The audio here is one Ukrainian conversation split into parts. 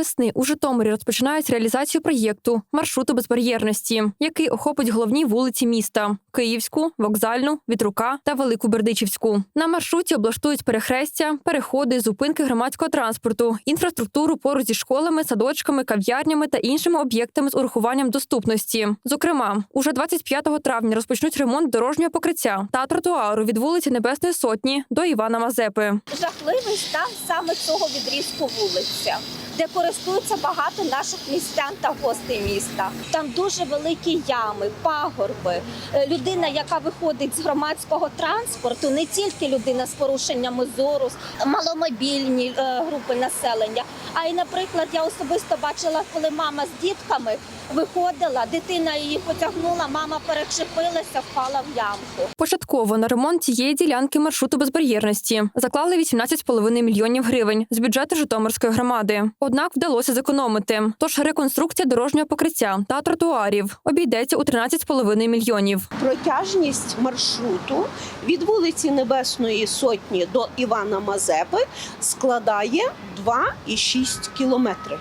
Весни у Житомирі розпочинають реалізацію проєкту маршруту безбар'єрності, який охопить головні вулиці міста: Київську, вокзальну, Вітрука та Велику Бердичівську. На маршруті облаштують перехрестя, переходи, зупинки громадського транспорту, інфраструктуру поруч зі школами, садочками, кав'ярнями та іншими об'єктами з урахуванням доступності. Зокрема, уже 25 травня розпочнуть ремонт дорожнього покриття та тротуару від вулиці Небесної Сотні до Івана Мазепи. жахливий стан саме цього відрізку вулиця, де користуються багато наших містян та гостей міста. Там дуже великі ями, пагорби. Е, Людина, яка виходить з громадського транспорту, не тільки людина з порушеннями зору, маломобільні е, групи населення, а й, наприклад, я особисто бачила, коли мама з дітками виходила, дитина її потягнула, мама перечепилася, впала в ямку. Початково на ремонт цієї ділянки маршруту безбар'єрності заклали 18,5 мільйонів гривень з бюджету Житомирської громади. Однак вдалося зекономити. Тож реконструкція дорожнього покриття та тротуарів обійдеться у 13,5 мільйонів. протяжність маршруту від вулиці Небесної Сотні до Івана Мазепи складає 2,6 кілометри.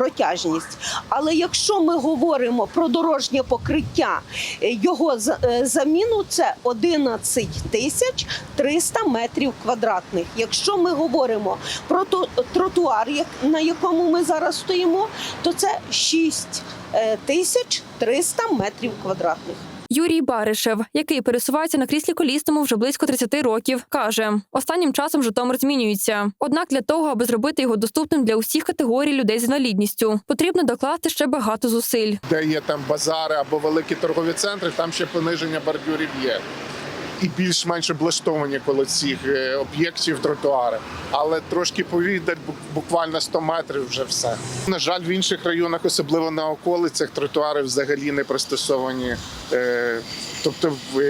Протяжність. Але якщо ми говоримо про дорожнє покриття, е, його е, заміну це 11 тисяч 300 метрів квадратних. Якщо ми говоримо про тротуар, на якому ми зараз стоїмо, то це 6 е, тисяч 300 метрів квадратних. Юрій Баришев, який пересувається на кріслі колісному вже близько 30 років, каже: останнім часом Житомир змінюється. Однак для того, аби зробити його доступним для усіх категорій людей з інвалідністю, потрібно докласти ще багато зусиль. де є там базари або великі торгові центри, там ще пониження бордюрів є. І більш-менш облаштовані коло цих е, об'єктів тротуари. Але трошки повідать, бу- буквально 100 метрів вже все. На жаль, в інших районах, особливо на околицях, тротуари взагалі не пристосовані. Е, Тобто в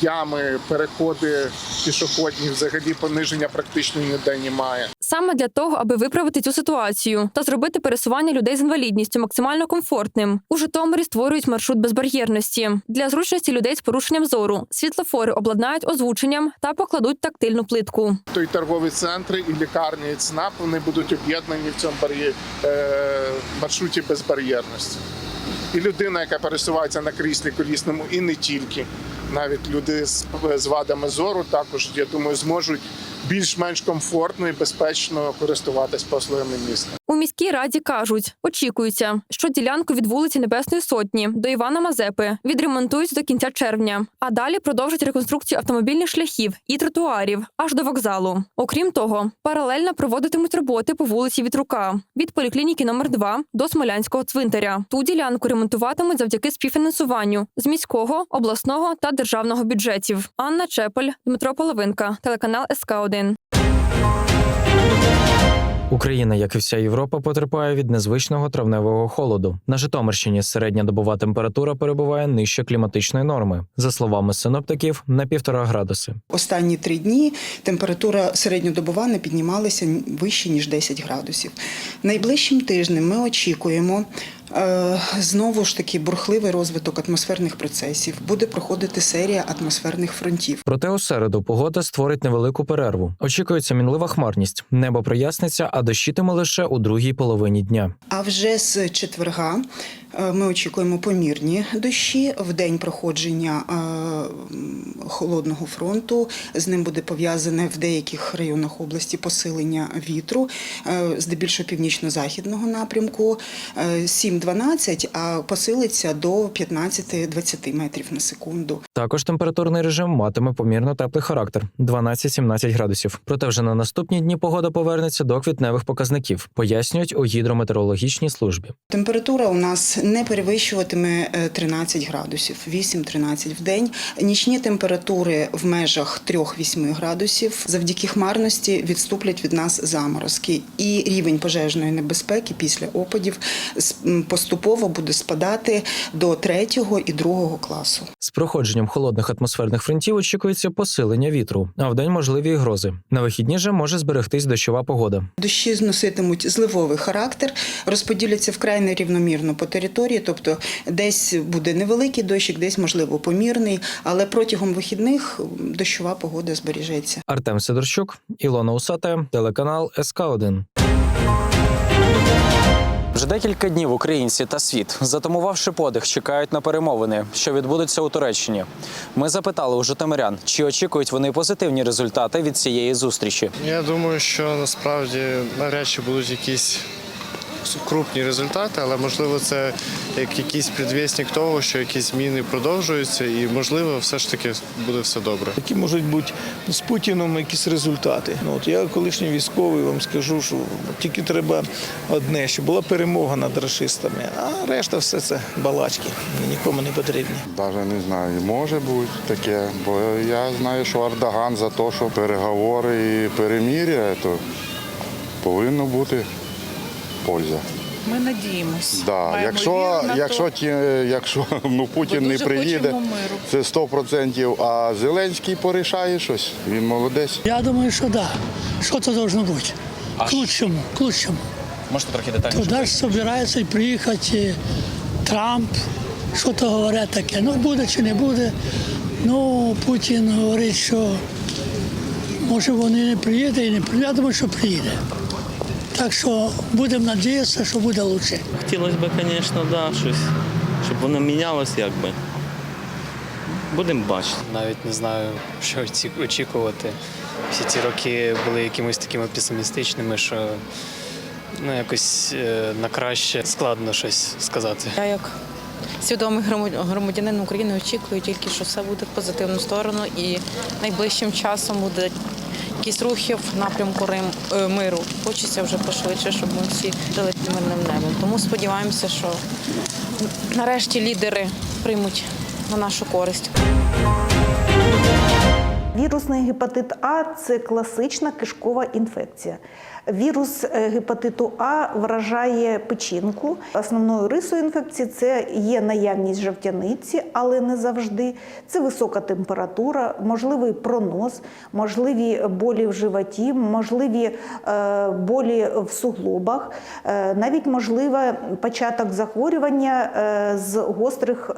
ями, переходи пішохідні, взагалі пониження практично ніде немає. Саме для того, аби виправити цю ситуацію та зробити пересування людей з інвалідністю максимально комфортним, у Житомирі створюють маршрут безбар'єрності для зручності людей з порушенням зору. Світлофори обладнають озвученням та покладуть тактильну плитку. То й торгові центри, і лікарні, і ЦНАП вони будуть об'єднані в цьому е, маршруті безбар'єрності. І людина, яка пересувається на кріслі колісному, і не тільки. Навіть люди з вадами зору також, я думаю, зможуть більш-менш комфортно і безпечно користуватись послугами міста. У міській раді кажуть, очікується, що ділянку від вулиці Небесної Сотні до Івана Мазепи відремонтують до кінця червня, а далі продовжать реконструкцію автомобільних шляхів і тротуарів аж до вокзалу. Окрім того, паралельно проводитимуть роботи по вулиці Вітрука від поліклініки номер 2 до Смолянського цвинтаря. Ту ділянку ремонтуватимуть завдяки співфінансуванню з міського, обласного та державного бюджетів. Анна Чепель, Дмитро Половинка, телеканал СК 1 Україна, як і вся Європа, потерпає від незвичного травневого холоду. На Житомирщині середня добова температура перебуває нижче кліматичної норми. За словами синоптиків, на півтора градуси. Останні три дні температура середньодобова не піднімалася вище ніж 10 градусів. Найближчим тижнем ми очікуємо. Е, Знову ж таки бурхливий розвиток атмосферних процесів буде проходити серія атмосферних фронтів. Проте у середу погода створить невелику перерву. Очікується мінлива хмарність. Небо проясниться, а дощитиме лише у другій половині дня. А вже з четверга ми очікуємо помірні дощі в день проходження е, холодного фронту. З ним буде пов'язане в деяких районах області посилення вітру, е, здебільшого північно-західного напрямку е, 7-12, а посилиться до 15-20 метрів на секунду. Також температурний режим матиме помірно теплий характер 12-17 градусів. Проте вже на наступні дні погода повернеться до квітневих показників, пояснюють у гідрометеорологічній службі. Температура у нас не перевищуватиме е, 13 градусів, 8-13 в день. Нічні температури в межах 3-8 градусів. Завдяки хмарності відступлять від нас заморозки. І рівень пожежної небезпеки після опадів поступово буде спадати до 3 і 2 класу. З проходженням холодних атмосферних фронтів очікується посилення вітру, а вдень можливі і грози. На вихідні же може зберегтись дощова погода. Дощі зноситимуть зливовий характер, розподіляться вкрай нерівномірно по території. Території, тобто десь буде невеликий дощик, десь можливо помірний, але протягом вихідних дощова погода збережеться. Артем Сидорчук, Ілона Усате, телеканал СК 1 Вже декілька днів українці та світ, затамувавши подих, чекають на перемовини, що відбудуться у Туреччині. Ми запитали у житомирян, чи очікують вони позитивні результати від цієї зустрічі. Я думаю, що насправді навряд чи будуть якісь крупні результати, але можливо це як якийсь предвісник того, що якісь зміни продовжуються, і можливо, все ж таки буде все добре. Які можуть бути з Путіном якісь результати. Ну от я колишній військовий вам скажу, що тільки треба одне, щоб була перемога над расистами, а решта все це балачки. Нікому не потрібні. Навіть не знаю, може бути таке, бо я знаю, що Ардаган за те, що переговори і перемір'я, то повинно бути польза. Ми надіємось. Да. Якщо, якщо, то. ті, якщо ну, Путін не приїде, це 100%, а Зеленський порішає щось, він молодець. Я думаю, що да. Що це должно бути? К лучшему, к лучшему. Можете трохи детальніше? Туда ж собирається приїхати Трамп, що то говорять таке. Ну, буде чи не буде. Ну, Путін говорить, що може вони не приїде і не приїде. Я думаю, що приїде. Так що будемо надіятися, що буде краще. Хотілося б, звісно, да, щось, щоб воно мінялось якби. Будемо бачити. Навіть не знаю, що очікувати. Всі ці роки були якимись такими песимістичними, що ну, якось е, на краще складно щось сказати. Я як свідомий громадянин України очікую тільки, що все буде в позитивну сторону і найближчим часом буде якісь рухи в напрямку Рим, е, миру. Хочеться вже пошвидше, щоб ми всі жили під мирним небом. Тому сподіваємося, що нарешті лідери приймуть на нашу користь. Вірусний гепатит А це класична кишкова інфекція. Вірус е, гепатиту А вражає печінку. Основною рисою інфекції це є наявність жовтяниці, але не завжди. Це висока температура, можливий пронос, можливі болі в животі, можливі е, болі в суглобах, е, навіть можливий початок захворювання з гострих,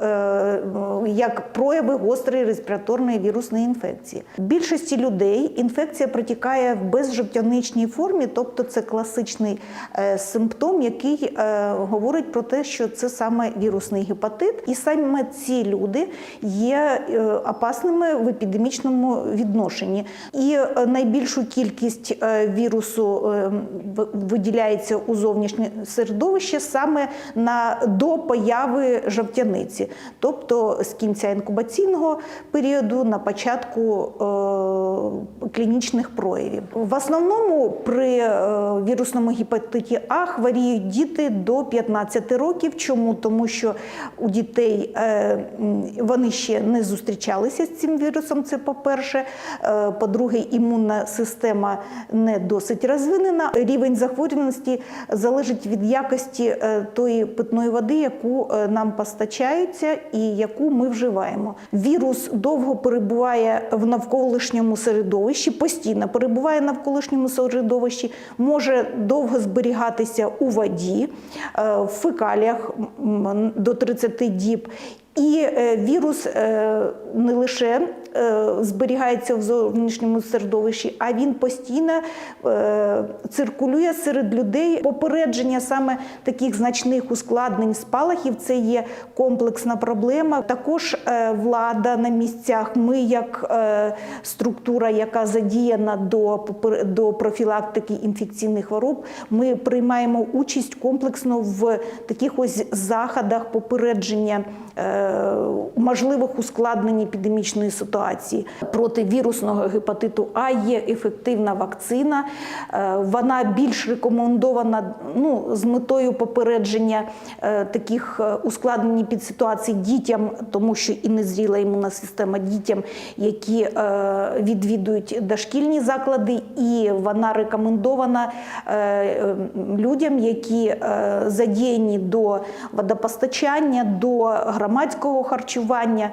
як прояви гострої респіраторної вірусної інфекції. Більшості людей інфекція протікає в безжовтяничній формі, тобто це класичний е, симптом, який е, говорить про те, що це саме вірусний гепатит, і саме ці люди є е, опасними в епідемічному відношенні. І найбільшу кількість вірусу виділяється у зовнішнє середовище саме на до появи жовтяниці, тобто з кінця інкубаційного періоду на початку клінічних проявів. В основному при вірусному гепатиті А хворіють діти до 15 років. Чому? Тому що у дітей е, вони ще не зустрічалися з цим вірусом. Це по-перше. Е, По-друге, імунна система не досить розвинена. Рівень захворюваності залежить від якості е, тої питної води, яку е, нам постачаються і яку ми вживаємо. Вірус довго перебуває в навколишньому середовищі, постійно перебуває в навколишньому середовищі, може довго зберігатися у воді, е, в фекаліях до 30 діб. І е, вірус е, не лише зберігається в зовнішньому середовищі, а він постійно е, циркулює серед людей. Попередження саме таких значних ускладнень спалахів це є комплексна проблема. Також е, влада на місцях. Ми, як е, структура, яка задіяна до до профілактики інфекційних хвороб, ми приймаємо участь комплексно в таких ось заходах попередження. е, Можливих ускладнень епідемічної ситуації проти вірусного гепатиту А є ефективна вакцина. Е, Вона більш рекомендована ну, з метою попередження е, таких е, ускладнень під ситуацій дітям, тому що і незріла імунна система дітям, які відвідують дошкільні заклади, і вона рекомендована людям, які задіяні до водопостачання, до громадського харчування.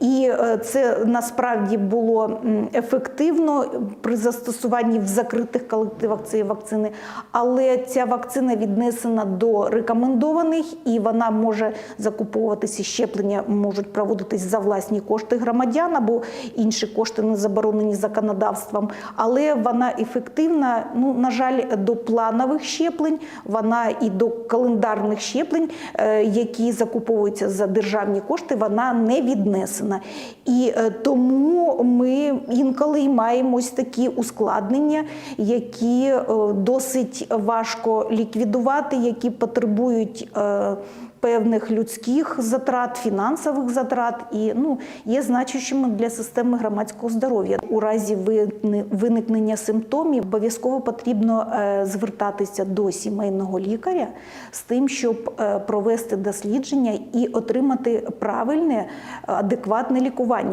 І це на насправді було ефективно при застосуванні в закритих колективах цієї вакцини, але ця вакцина віднесена до рекомендованих і вона може закуповуватися. Щеплення можуть проводитись за власні кошти громадян або інші кошти не заборонені законодавством. Але вона ефективна. Ну на жаль, до планових щеплень вона і до календарних щеплень, е, які закуповуються за державні кошти, вона не віднесена. І е, тому ми інколи й маємо ось такі ускладнення, які е, досить важко ліквідувати, які потребують. е, Певних людських затрат, фінансових затрат і ну є значущими для системи громадського здоров'я. У разі виникнення симптомів обов'язково потрібно е, звертатися до сімейного лікаря з тим, щоб провести дослідження і отримати правильне, адекватне лікування.